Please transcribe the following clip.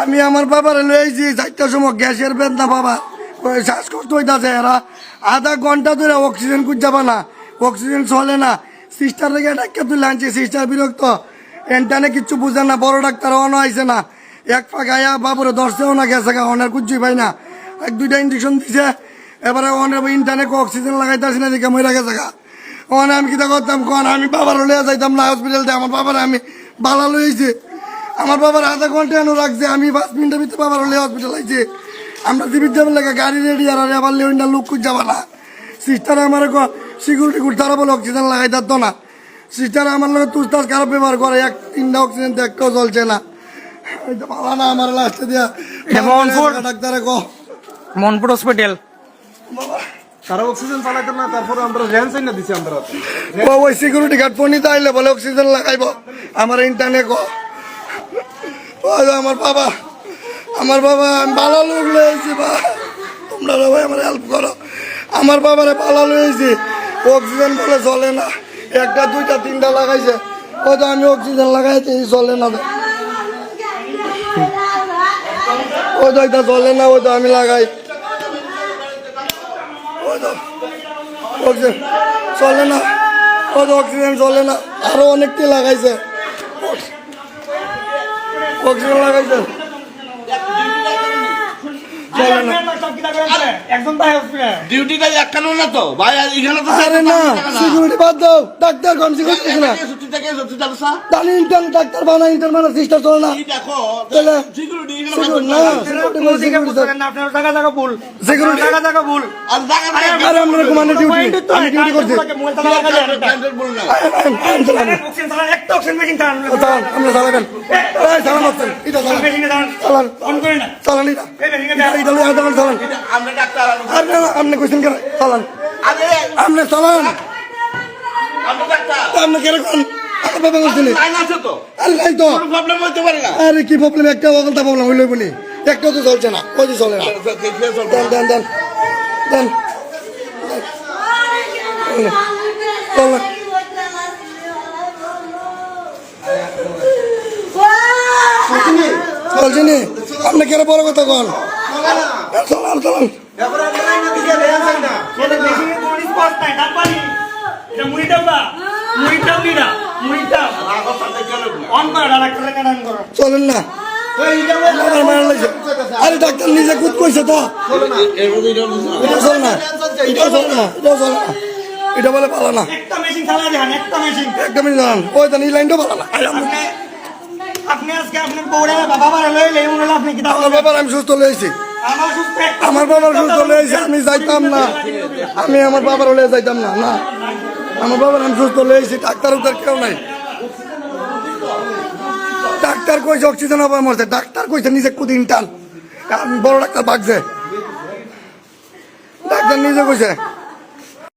আমি আমার বাবার লইছি চারটার সময় গ্যাসের বেদনা বাবা। শ্বাসকষ্ট হইতাছে এরা। আধা ঘণ্টা ধরে অক্সিজেন যাবা না অক্সিজেন চলে না। সিস্টার থেকে ডাক্তার তুলে আনছি সিস্টার বিরক্ত। এনটানে কিচ্ছু বুঝে না, বড় ডাক্তার অন আইছে না। এক ফাঁক আয়া বাবুরে দর্শেও না গেছে গা অনের কুচুই পাই না। এক দুইটা ইঞ্জেকশন দিছে, এবারে অনের ইন্টারনে অক্সিজেন লাগাইতেছি না দিকে মরে গেছে গা। অনে আমি কিতা করতাম, কন, আমি বাবার লইয়া যাইতাম না হসপিটাল আমার বাবার আমি বালা লইছি। আমার বাবার আধা ঘণ্টা এনে রাখছে আমি পাঁচ মিনিটের ভিতরে বাবার হলে হসপিটাল আইছে। আমরা জীবিত যাবেন লাগে গাড়ি রেডি আর আবার লেউন্ডা লোক খুঁজ যাবা না। সিস্টার আমার সিকিউরিটি গুড তারা বলে অক্সিজেন লাগাই দিত না। সিস্টার আমার লোক তুস্তাস খারাপ ব্যবহার করে এক তিনটা অক্সিজেন একটাও চলছে না। ভালো না আমার লাস্টে দিয়া। ডাক্তারে কো মনপুর হসপিটাল তারা অক্সিজেন চালাইতে না, তারপরে আমরা রেন সাইন না দিছি আমরা ও, ওই সিকিউরিটি গার্ড ফোন নিতে আইলে বলে অক্সিজেন লাগাইব। আমার ইন্টারনেট আমার বাবা। আমার বাবা, আমি ভালো লোক লয়েছি বা। তোমরা সবাই আমার হেল্প করো। আমার বাবারে ভালো লয়েছি অক্সিজেন বলে চলে না। একটা, দুইটা, তিনটা লাগাইছে। ওই তো আমি অক্সিজেন লাগাইছি চলে না ওই তো এটা চলে না ওই তো আমি লাগাই। চলে না। ওই তো অক্সিজেন চলে না। আরও অনেকটি লাগাইছে। অক্সিজেন লাগাইছে। চলে না। একদম তাই হসপিটাল একখানো না তো। ভাই এখানে তো আরে না সিকিউরিটি বাদ দাও। ডাক্তার কোন সিকিউরিটি না। ছুটি থেকে ছুটি যাবে স্যার তাহলে ইন্টার্ন ডাক্তার বানা ইন্টার্ন বানা সিস্টার চলে না। দেখো তাহলে সিকিউরিটি সিকিউরিটি না সিকিউরিটি সিকিউরিটি আপনার জায়গা জায়গা ভুল। Security- জায়গা জায়গা ভুল। আর জায়গা আরে আমরা কমান্ডার ডিউটি আমি ডিউটি করছি। বল না। অক্সিজেন চালান একটা অক্সিজেন মেশিন চালান। চালান আমরা চালাবেন। এই চালান এটা চালান। মেশিনে চালান। চালান। অন করে চালান এটা এই মেশিনে চালান। চালান আমরা ডাক্তার আর না আপনি কোশ্চেন কেন? চালান। আরে আপনি চালান। আপনি কেরকম আমার বাবা বলছেন লাইন আছে তো আরে নাই তো। কোনো প্রবলেম হইতে পারে না। আরে কি প্রবলেম একটা ওখানটা প্রবলেম হইলই বলি। একটাও তো চলছে না ওই যে চলে না। দেন দেন দেন দেন। চলছে নি। আপনি কেন বড় কথা কন? অন করো চলেন না। আরে ডাক্তার নিজে কুদ কইছে তো। এটা চল না। এটা চল না। এটা চল না। এটা বলে ভালো না। একটা মেশিন চালা একটা মেশিন একটা ওই তো এই লাইনটা ভালো না। আপনি আপনি আজকে আপনার বউরে বাবা বারে লইলে হলে আপনি কি বাবার আমি সুস্থ লয়েছি আমার বাবার সুস্থ হলে আমি যাইতাম না। আমি আমার বাবার হলে যাইতাম না না। আমার বাবার আমি সুস্থ লয়েছি ডাক্তার উদ্ধার কেউ নাই। ডাক্তার কইছে অক্সিজেন আবার মরছে, ডাক্তার কইছে নিজে কুদিন টান। বড় ডাক্তার বাগছে। ডাক্তার নিজে কইছে